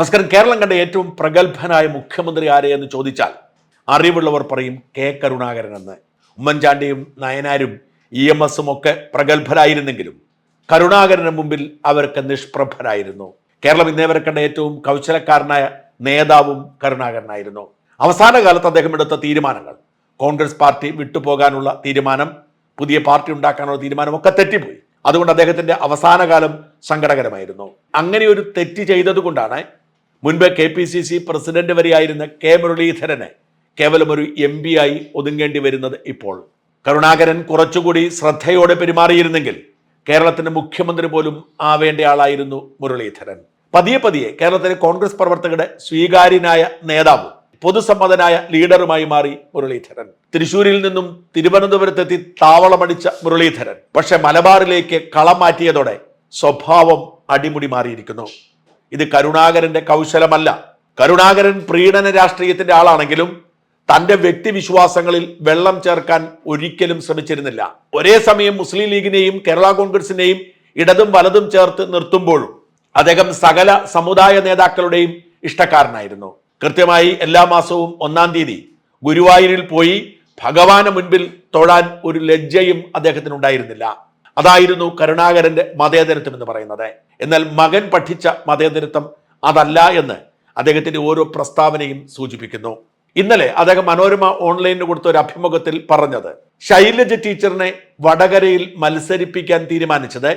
നമസ്കാരം. കേരളം കണ്ട ഏറ്റവും പ്രഗത്ഭനായ മുഖ്യമന്ത്രി ആരെയെന്ന് ചോദിച്ചാൽ അറിവുള്ളവർ പറയും കെ കരുണാകരൻ എന്ന്. ഉമ്മൻചാണ്ടിയും നയനാരും ഇ എം എസും ഒക്കെ പ്രഗത്ഭരായിരുന്നെങ്കിലും കരുണാകരന് മുമ്പിൽ അവർക്ക് നിഷ്പ്രഭരായിരുന്നു. കേരളം ഇന്നേ വരെ കണ്ട ഏറ്റവും കൗശലക്കാരനായ നേതാവും കരുണാകരനായിരുന്നു. അവസാന കാലത്ത് അദ്ദേഹം എടുത്ത തീരുമാനങ്ങൾ കോൺഗ്രസ് പാർട്ടി വിട്ടുപോകാനുള്ള തീരുമാനം പുതിയ പാർട്ടി ഉണ്ടാക്കാനുള്ള തീരുമാനം ഒക്കെ തെറ്റിപ്പോയി. അതുകൊണ്ട് അദ്ദേഹത്തിന്റെ അവസാന കാലം സങ്കടകരമായിരുന്നു. അങ്ങനെ ഒരു തെറ്റ് ചെയ്തതുകൊണ്ടാണ് മുൻപ് K P C C president വരെയായിരുന്ന K മുരളീധരനെ കേവലം ഒരു എം പി ആയി ഒതുങ്ങേണ്ടി വരുന്നത് ഇപ്പോൾ. കരുണാകരൻ കുറച്ചുകൂടി ശ്രദ്ധയോടെ പെരുമാറിയിരുന്നെങ്കിൽ കേരളത്തിന്റെ മുഖ്യമന്ത്രി പോലും ആവേണ്ട ആളായിരുന്നു മുരളീധരൻ. പതിയെ പതിയെ കേരളത്തിലെ കോൺഗ്രസ് പ്രവർത്തകരുടെ സ്വീകാര്യനായ നേതാവും പൊതുസമ്മതനായ ലീഡറുമായി മാറി മുരളീധരൻ. തൃശൂരിൽ നിന്നും തിരുവനന്തപുരത്തെത്തി താവളമടിച്ച മുരളീധരൻ. പക്ഷെ മലബാറിലേക്ക് കളം മാറ്റിയതോടെ സ്വഭാവം അടിമുടി മാറിയിരിക്കുന്നു. ഇത് കരുണാകരന്റെ കൗശലമല്ല. കരുണാകരൻ പ്രീണന രാഷ്ട്രീയത്തിന്റെ ആളാണെങ്കിലും തന്റെ വ്യക്തിവിശ്വാസങ്ങളിൽ വെള്ളം ചേർക്കാൻ ഒരിക്കലും ശ്രമിച്ചിരുന്നില്ല. ഒരേ സമയം മുസ്ലിം ലീഗിനെയും കേരള കോൺഗ്രസിനെയും ഇടതും വലതും ചേർത്ത് നിർത്തുമ്പോഴും അദ്ദേഹം സകല സമുദായ നേതാക്കളുടെയും ഇഷ്ടക്കാരനായിരുന്നു. കൃത്യമായി എല്ലാ മാസവും ഒന്നാം തീയതി ഗുരുവായൂരിൽ പോയി ഭഗവാന് മുൻപിൽ തൊഴാൻ ഒരു ലജ്ജയും അദ്ദേഹത്തിന് ഉണ്ടായിരുന്നില്ല അതായിരുന്നു കരുണാകരന്റെ മതേതരത്വം എന്ന് പറയുന്നത്. എന്നാൽ മകൻ പഠിച്ച മതേതരത്വം അതല്ല എന്ന് അദ്ദേഹത്തിന്റെ ഓരോ പ്രസ്താവനയും സൂചിപ്പിക്കുന്നു. ഇന്നലെ അദ്ദേഹം മനോരമ ഓൺലൈനിന് കൊടുത്ത ഒരു അഭിമുഖത്തിൽ പറഞ്ഞത് ശൈലജ ടീച്ചറിനെ വടകരയിൽ മത്സരിപ്പിക്കാൻ തീരുമാനിച്ചത്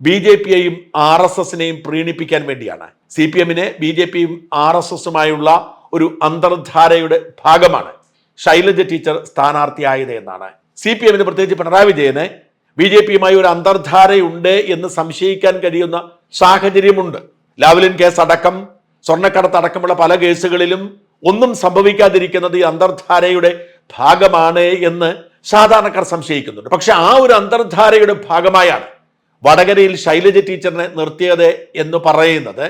ബി ജെ പിയെയും ആർ എസ് എസിനെയും പ്രീണിപ്പിക്കാൻ വേണ്ടിയാണ്. സി പി എമ്മിന് ബി ജെ പിയും ആർ എസ് എസുമായുള്ള ഒരു അന്തർധാരയുടെ ഭാഗമാണ് ശൈലജ ടീച്ചർ സ്ഥാനാർത്ഥിയായത് എന്നാണ്. സി പി എമ്മിന് പ്രത്യേകിച്ച് പിണറായി വിജയന് ബി ജെ പിയുമായി ഒരു അന്തർധാരയുണ്ട് എന്ന് സംശയിക്കാൻ കഴിയുന്ന സാഹചര്യമുണ്ട്. ലാവ്ലിൻ കേസ് അടക്കം സ്വർണക്കടത്ത് അടക്കമുള്ള പല കേസുകളിലും ഒന്നും സംഭവിക്കാതിരിക്കുന്നത് ഈ അന്തർധാരയുടെ ഭാഗമാണ് എന്ന് സാധാരണക്കാർ സംശയിക്കുന്നുണ്ട്. പക്ഷെ ആ ഒരു അന്തർധാരയുടെ ഭാഗമായാണ് വടകരയിൽ ശൈലജ ടീച്ചറിനെ നിർത്തിയത് എന്ന് പറയുന്നത്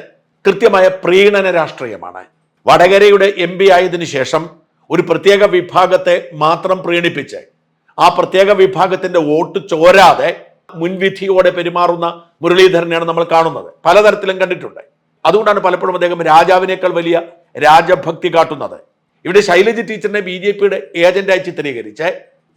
കൃത്യമായ പ്രീണന രാഷ്ട്രീയമാണ്. വടകരയുടെ എം പി ആയതിനു ശേഷം ഒരു പ്രത്യേക വിഭാഗത്തെ മാത്രം പ്രീണിപ്പിച്ച് ആ പ്രത്യേക വിഭാഗത്തിന്റെ വോട്ട് ചോരാതെ മുൻവിധിയോടെ പെരുമാറുന്ന മുരളീധരനെയാണ് നമ്മൾ കാണുന്നത്. പലതരത്തിലും കണ്ടിട്ടുണ്ട്. അതുകൊണ്ടാണ് പലപ്പോഴും അദ്ദേഹം രാജാവിനേക്കാൾ വലിയ രാജഭക്തി കാട്ടുന്നത്. ഇവിടെ ശൈലജ ടീച്ചറിനെ ബി ജെ പിയുടെ ഏജന്റായി ചിത്രീകരിച്ച്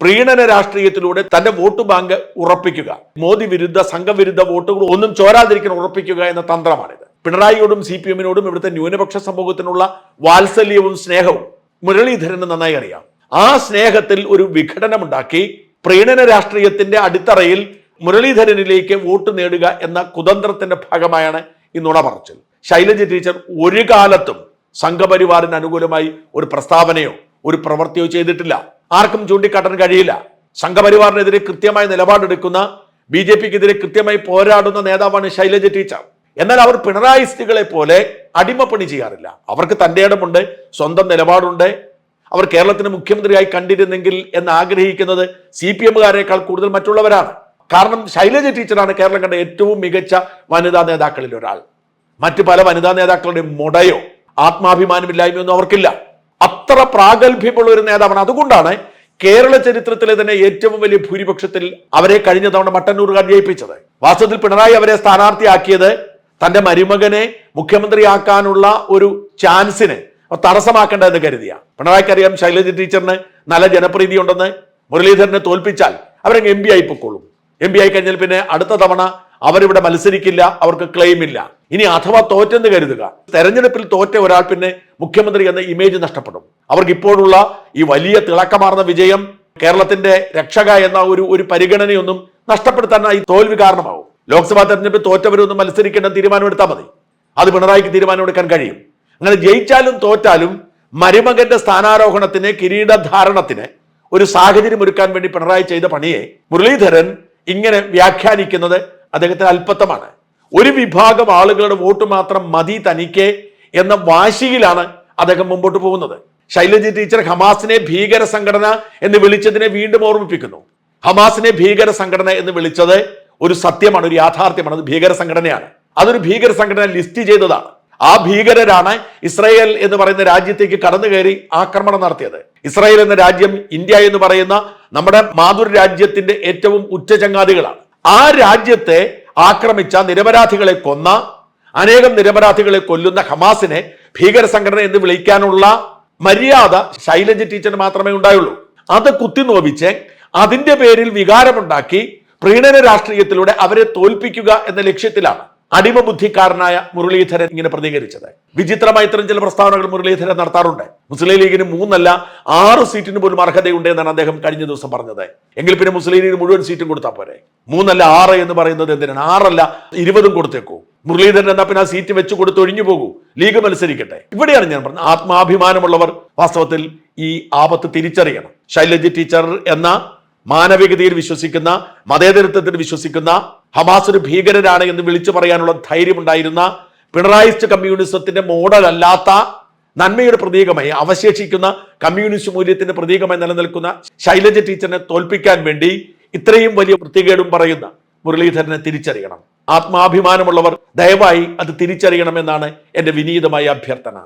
പ്രീണന രാഷ്ട്രീയത്തിലൂടെ തന്റെ വോട്ട് ബാങ്ക് ഉറപ്പിക്കുക. മോദി വിരുദ്ധ സംഘവിരുദ്ധ വോട്ടുകൾ ഒന്നും ചോരാതിരിക്കാൻ ഉറപ്പിക്കുക എന്ന തന്ത്രമാണിത്. പിണറായിയോടും സി പി എമ്മിനോടും ഇവിടുത്തെ ന്യൂനപക്ഷ സമൂഹത്തിനുള്ള വാത്സല്യവും സ്നേഹവും മുരളീധരന് നന്നായി അറിയാം. ആ സ്നേഹത്തിൽ ഒരു വിഘടനമുണ്ടാക്കി പ്രീണന രാഷ്ട്രീയത്തിന്റെ അടിത്തറയിൽ മുരളീധരനിലേക്ക് വോട്ട് നേടുക എന്ന കുതന്ത്രത്തിന്റെ ഭാഗമായാണ് ഈ പറച്ചിൽ. ശൈലജ ടീച്ചർ ഒരു കാലത്തും സംഘപരിവാറിന് അനുകൂലമായി ഒരു പ്രസ്താവനയോ ഒരു പ്രവൃത്തിയോ ചെയ്തിട്ടില്ല. ആർക്കും ചൂണ്ടിക്കാട്ടാൻ കഴിയില്ല. സംഘപരിവാറിനെതിരെ കൃത്യമായി നിലപാടെടുക്കുന്ന ബി ജെ പിക്കെതിരെ കൃത്യമായി പോരാടുന്ന നേതാവാണ് ശൈലജ ടീച്ചർ. എന്നാൽ അവർ പിണറായിസ്റ്റുകളെ പോലെ അടിമപ്പണി ചെയ്യാറില്ല. അവർക്ക് തന്റെ ഇടമുണ്ട് സ്വന്തം നിലപാടുണ്ട് അവർ കേരളത്തിന് മുഖ്യമന്ത്രിയായി കണ്ടിരുന്നെങ്കിൽ എന്ന് ആഗ്രഹിക്കുന്നത് സി പി എമ്മുകാരേക്കാൾ കൂടുതൽ മറ്റുള്ളവരാണ്. കാരണം ശൈലജ ടീച്ചറാണ് കേരളം കണ്ട ഏറ്റവും മികച്ച വനിതാ നേതാക്കളിൽ ഒരാൾ. മറ്റു പല വനിതാ നേതാക്കളുടെ മുടയോ ആത്മാഭിമാനമില്ലായ്മയൊന്നും അവർക്കില്ല. അത്ര പ്രാഗൽഭ്യമുള്ള ഒരു നേതാവാണ്. അതുകൊണ്ടാണ് കേരള ചരിത്രത്തിലെ തന്നെ ഏറ്റവും വലിയ ഭൂരിപക്ഷത്തിൽ അവരെ കഴിഞ്ഞ തവണ മട്ടന്നൂറുകാർ ജയിപ്പിച്ചത്. വാസ്തവത്തിൽ പിണറായി അവരെ സ്ഥാനാർത്ഥിയാക്കിയത് തന്റെ മരുമകനെ മുഖ്യമന്ത്രിയാക്കാനുള്ള ഒരു ചാൻസിന് തടസ്സമാക്കേണ്ട എന്ന് കരുതിയ. പിണറായിക്ക് അറിയാം ശൈലജ ടീച്ചറിന് നല്ല ജനപ്രീതി ഉണ്ടെന്ന് മുരളീധരനെ തോൽപ്പിച്ചാൽ അവരങ്ങ് എം പി ആയി പൊക്കോളും. എം പി ആയി കഴിഞ്ഞാൽ പിന്നെ അടുത്ത തവണ അവരിവിടെ മത്സരിക്കില്ല അവർക്ക് ക്ലെയിം ഇല്ല. ഇനി അഥവാ തോറ്റെന്ന് കരുതുക. തെരഞ്ഞെടുപ്പിൽ തോറ്റ ഒരാൾ പിന്നെ മുഖ്യമന്ത്രി എന്ന ഇമേജ് നഷ്ടപ്പെടും. അവർക്ക് ഇപ്പോഴുള്ള ഈ വലിയ തിളക്കമാർന്ന വിജയം കേരളത്തിന്റെ രക്ഷക എന്ന ഒരു ഒരു പരിഗണനയൊന്നും നഷ്ടപ്പെടുത്താൻ ഈ തോൽവി കാരണമാകും ലോക്സഭാ തെരഞ്ഞെടുപ്പിൽ തോറ്റവരൊന്നും മത്സരിക്കേണ്ട തീരുമാനമെടുത്താൽ മതി. അത് പിണറായിക്ക് തീരുമാനമെടുക്കാൻ കഴിയും. അങ്ങനെ ജയിച്ചാലും തോറ്റാലും മരുമകന്റെ സ്ഥാനാരോഹണത്തിന് കിരീടധാരണത്തിന് ഒരു സാഹചര്യം ഒരുക്കാൻ വേണ്ടി പിണറായി ചെയ്ത പണിയെ മുരളീധരൻ ഇങ്ങനെ വ്യാഖ്യാനിക്കുന്നത് അദ്ദേഹത്തിന് അല്പത്തമാണ് ഒരു വിഭാഗം ആളുകളുടെ വോട്ട് മാത്രം മതി തനിക്ക് എന്ന വാശിയിലാണ് അദ്ദേഹം മുമ്പോട്ട് പോകുന്നത്. ശൈലജി ടീച്ചർ ഹമാസിനെ ഭീകര സംഘടന എന്ന് വിളിച്ചതിനെ വീണ്ടും ഓർമ്മിപ്പിക്കുന്നു. ഹമാസിനെ ഭീകര സംഘടന എന്ന് വിളിച്ചത് ഒരു സത്യമാണ് ഒരു യാഥാർത്ഥ്യമാണ്. അത് ഭീകര സംഘടനയാണ്. അതൊരു ഭീകര സംഘടന ലിസ്റ്റ് ചെയ്തതാണ്. ആ ഭീകരരാണ് ഇസ്രായേൽ എന്ന് പറയുന്ന രാജ്യത്തേക്ക് കടന്നു കയറി ആക്രമണം നടത്തിയത്. ഇസ്രായേൽ എന്ന രാജ്യം ഇന്ത്യ എന്ന് പറയുന്ന നമ്മുടെ മാതൃ രാജ്യത്തിന്റെ ഏറ്റവും ഉച്ചചങ്ങാതികളാണ് ആ രാജ്യത്തെ ആക്രമിച്ച നിരപരാധികളെ കൊന്ന അനേകം നിരപരാധികളെ കൊല്ലുന്ന ഹമാസിനെ ഭീകര സംഘടന എന്ന് വിളിക്കാനുള്ള മര്യാദ ശൈലജ ടീച്ചറിന് മാത്രമേ ഉണ്ടായുള്ളൂ. അത് കുത്തിനോവിച്ച് അതിന്റെ പേരിൽ വികാരമുണ്ടാക്കി പ്രീണന രാഷ്ട്രീയത്തിലൂടെ അവരെ തോൽപ്പിക്കുക എന്ന ലക്ഷ്യത്തിലാണ് അടിമ ബുദ്ധിക്കാരനായ മുരളീധരൻ ഇങ്ങനെ പ്രതികരിച്ചത്. വിചിത്രമായി ഇത്തരം ചില പ്രസ്താവനകൾ മുരളീധരൻ നടത്താറുണ്ട്. മുസ്ലിം ലീഗിന് മൂന്നല്ല ആറ് സീറ്റിന് പോലും അർഹതയുണ്ട് എന്നാണ് അദ്ദേഹം കഴിഞ്ഞ ദിവസം പറഞ്ഞത്. എങ്കിൽ പിന്നെ മുസ്ലിം ലീഗിന് മുഴുവൻ സീറ്റും കൊടുത്താൽ പോരെ? മൂന്നല്ല ആറ് എന്ന് പറയുന്നത് എന്തിനാണ്? ആറല്ല ഇരുപതും കൊടുത്തേക്കൂ. മുരളീധരൻ എന്നാ പിന്നെ ആ സീറ്റ് വെച്ച് കൊടുത്ത് ഒഴിഞ്ഞു പോകൂ. ലീഗ് മത്സരിക്കട്ടെ. ഇവിടെയാണ് ഞാൻ പറഞ്ഞത്. ആത്മാഭിമാനമുള്ളവർ വാസ്തവത്തിൽ ഈ ആപത്ത് തിരിച്ചറിയണം. ശൈലജ ടീച്ചർ എന്ന മാനവികതയിൽ വിശ്വസിക്കുന്ന മതേതരത്വത്തിൽ വിശ്വസിക്കുന്ന ഹമാസ് ഒരു ഭീകരരാണ് എന്ന് വിളിച്ചു പറയാനുള്ള ധൈര്യമുണ്ടായിരുന്ന പിണറായിസ്റ്റ് കമ്മ്യൂണിസത്തിന്റെ മോഡൽ അല്ലാത്ത നന്മയുടെ പ്രതീകമായി അവശേഷിക്കുന്ന കമ്മ്യൂണിസ്റ്റ് മൂല്യത്തിന്റെ പ്രതീകമായി നിലനിൽക്കുന്ന ശൈലജ ടീച്ചറിനെ തോൽപ്പിക്കാൻ വേണ്ടി ഇത്രയും വലിയ വൃത്തികേടും പറയുന്ന മുരളീധരനെ തിരിച്ചറിയണം. ആത്മാഭിമാനമുള്ളവർ ദയവായി അത് തിരിച്ചറിയണമെന്നാണ് എന്റെ വിനീതമായ അഭ്യർത്ഥന.